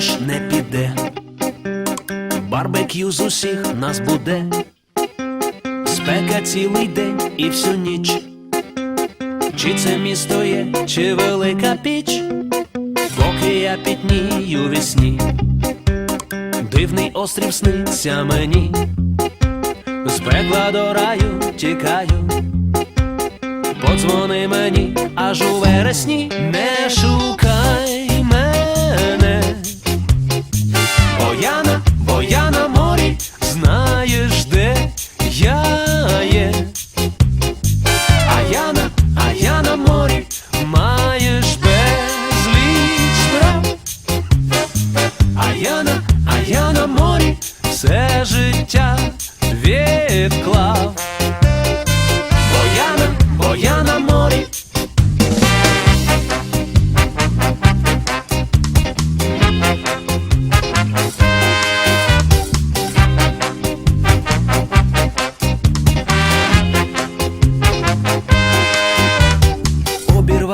дощ не піде, барбекю з усіх нас буде, спека цілий день і всю ніч. Чи це місто є, чи велика піч, поки я пітнію вісні, дивний острів сниться мені, з пекла до раю тікаю, подзвони мені аж у вересні. Не шукаю. Знаєш, де я є. А я на, а я на морі, маєш безліч справ. А я на, а я на морі, все життя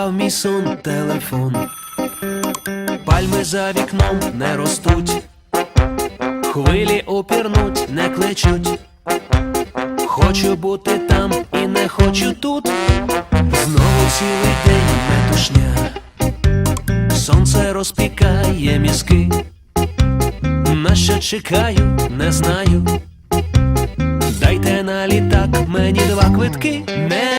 Обірвав мій сон телефон. Пальми за вікном не ростуть, хвилі опірнуть, не кличуть. Хочу бути там і не хочу тут. Знову цілий день метушня. Сонце розпікає мізки. На що чекаю, не знаю. Дайте на літак мені два квитки.